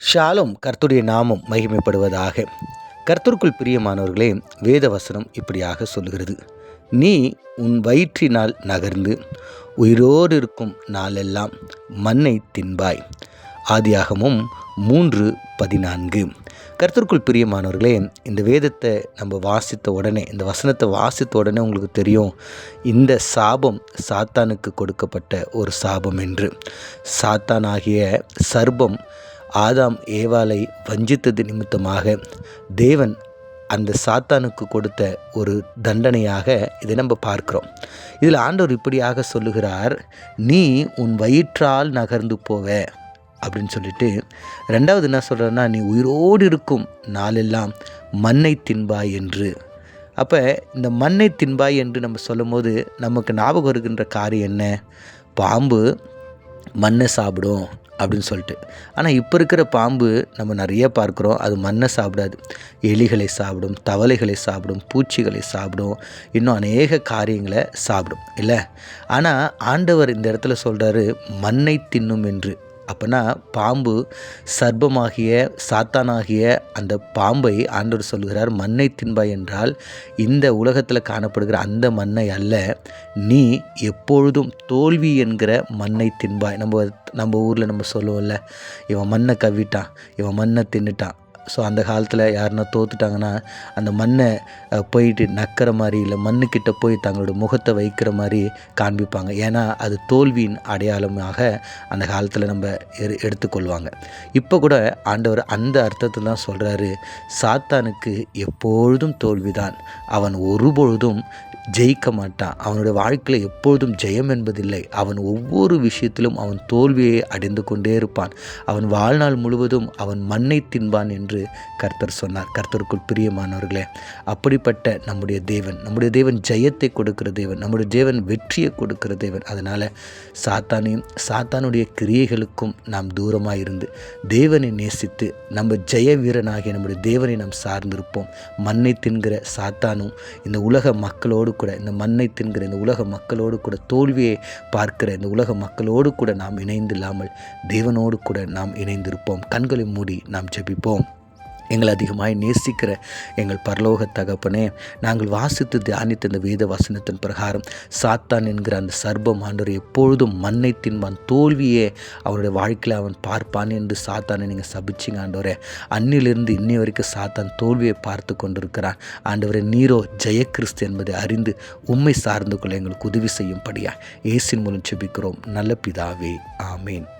ஷாலும் கர்த்துடைய நாமம் மகிமைப்படுவதாக. கர்த்தருக்குள் பிரியமானவர்களே வேத வசனம் இப்படியாக சொல்லுகிறது. நீ உன் வயிற்றினால் நகர்ந்து உயிரோடு இருக்கும் நாளெல்லாம் மண்ணை தின்பாய். ஆதியாகமும் மூன்று பதினான்கு. கருத்திற்குள் பிரியமானவர்களே இந்த வேதத்தை நம்ம வாசித்த உடனே இந்த வசனத்தை வாசித்த உடனே உங்களுக்கு தெரியும் இந்த சாபம் சாத்தானுக்கு கொடுக்கப்பட்ட ஒரு சாபம் என்று. சாத்தானாகிய சர்பம் ஆதாம் ஏவாலை வஞ்சித்தது நிமித்தமாக தேவன் அந்த சாத்தானுக்கு கொடுத்த ஒரு தண்டனையாக இதை நம்ம பார்க்குறோம். இதில் ஆண்டவர் இப்படியாக சொல்லுகிறார் நீ உன் வயிற்றால் நகர்ந்து போவ. அப்படின்னு சொல்லிட்டு ரெண்டாவது என்ன சொல்கிறேன்னா நீ உயிரோடு இருக்கும் நாளெல்லாம் மண்ணை தின்பாய் என்று. அப்போ இந்த மண்ணை தின்பாய் என்று நம்ம சொல்லும் போது நமக்கு ஞாபகம் வருகின்ற காரியம் என்ன? பாம்பு மண்ணை சாப்பிடும். அப்படின்னு சொல்லிட்டு. ஆனால் இப்போ இருக்கிற பாம்பு நம்ம நிறைய பார்க்குறோம். அது மண்ணை சாப்பிடாது. எலிகளை சாப்பிடும் தவளைகளை சாப்பிடும் பூச்சிகளை சாப்பிடும். இன்னும் அநேக காரியங்களை சாப்பிடும். இல்லை? ஆனால் ஆண்டவர் இந்த இடத்துல சொல்கிறாரு மண்ணை தின்னும் என்று. அப்போனா பாம்பு சர்ப்பமாகிய சாத்தானாகிய அந்த பாம்பை ஆண்டவர் சொல்கிறார் மண்ணை தின்பாய் என்றால் இந்த உலகத்தில் காணப்படுகிற அந்த மண்ணை அல்ல. நீ எப்பொழுதும் தோல்வி என்கிற மண்ணை தின்பாய். நம்ம நம்ம ஊரில் நம்ம சொல்லுவோம்ல இவன் மண்ணை கவ்விட்டான் இவன் மண்ணை தின்னுட்டான். ஸோ அந்த காலத்தில் யாருன்னா தோத்துட்டாங்கன்னா அந்த மண்ணை போயிட்டு நக்கிற மாதிரி இல்லை மண்ணுக்கிட்ட போய் தங்களோட முகத்தை வைக்கிற மாதிரி காண்பிப்பாங்க. ஏன்னா அது தோல்வியின் அடையாளமாக அந்த காலத்தில் நம்ம எடுத்துக்கொள்வாங்க. இப்போ கூட ஆண்டவர் அந்த அர்த்தத்தில் தான் சொல்கிறாரு சாத்தானுக்கு எப்பொழுதும் தோல்விதான். அவன் ஒருபொழுதும் ஜெயிக்க மாட்டான் அவனுடைய வாழ்க்கையில் எப்பொழுதும் ஜெயம் என்பதில்லை. அவன் ஒவ்வொரு விஷயத்திலும் அவன் தோல்வியை அடைந்து கொண்டே இருப்பான். அவன் வாழ்நாள் முழுவதும் அவன் மண்ணை தின்பான் என்று கர்த்தர் சொன்னார். கர்த்தருக்குள் பிரியமானவர்களே அப்படிப்பட்ட நம்முடைய தேவன் நம்முடைய தேவன் ஜெயத்தை கொடுக்கிற தேவன் நம்முடைய தேவன் வெற்றியை கொடுக்கிற தேவன். அதனால் சாத்தானையும் சாத்தானுடைய கிரியைகளுக்கும் நாம் தூரமாக இருந்து தேவனை நேசித்து நம்ம ஜெய வீரனாகிய நம்முடைய தேவனை நாம் சார்ந்திருப்போம். மண்ணை தின்கிற சாத்தானும் இந்த உலக மக்களோடு கூட இந்த மண்ணை தின்கிற இந்த உலக மக்களோடு கூட தோல்வியை பார்க்கிற இந்த உலக மக்களோடு கூட நாம் இணைந்து இல்லாமல் தேவனோடு கூட நாம் இணைந்திருப்போம். கண்களை மூடி நாம் ஜெபிப்போம். எங்களை அதிகமாய் நேசிக்கிற எங்கள் பரலோக தகப்பனே நாங்கள் வாசித்து தியானித்த இந்த வேத வசனத்தின் பிரகாரம் சாத்தான் என்கிற அந்த சர்பம் ஆண்டவர் எப்பொழுதும் மண்ணை தின்பான் தோல்வியே அவனுடைய வாழ்க்கையில் அவன் பார்ப்பான் என்று சாத்தானை நீங்கள் சபிச்சிங்க ஆண்டவரே. அன்னிலிருந்து இன்னி வரைக்கும் சாத்தான் தோல்வியை பார்த்து கொண்டிருக்கிறான். ஆண்டவரே நீரோ ஜெயக்கிறிஸ்து என்பதை அறிந்து உண்மை சார்ந்து கொள்ள எங்களுக்கு உதவி செய்யும்படியா. ஏசின் மூலம் செபிக்கிறோம் நல்ல பிதாவே ஆமேன்.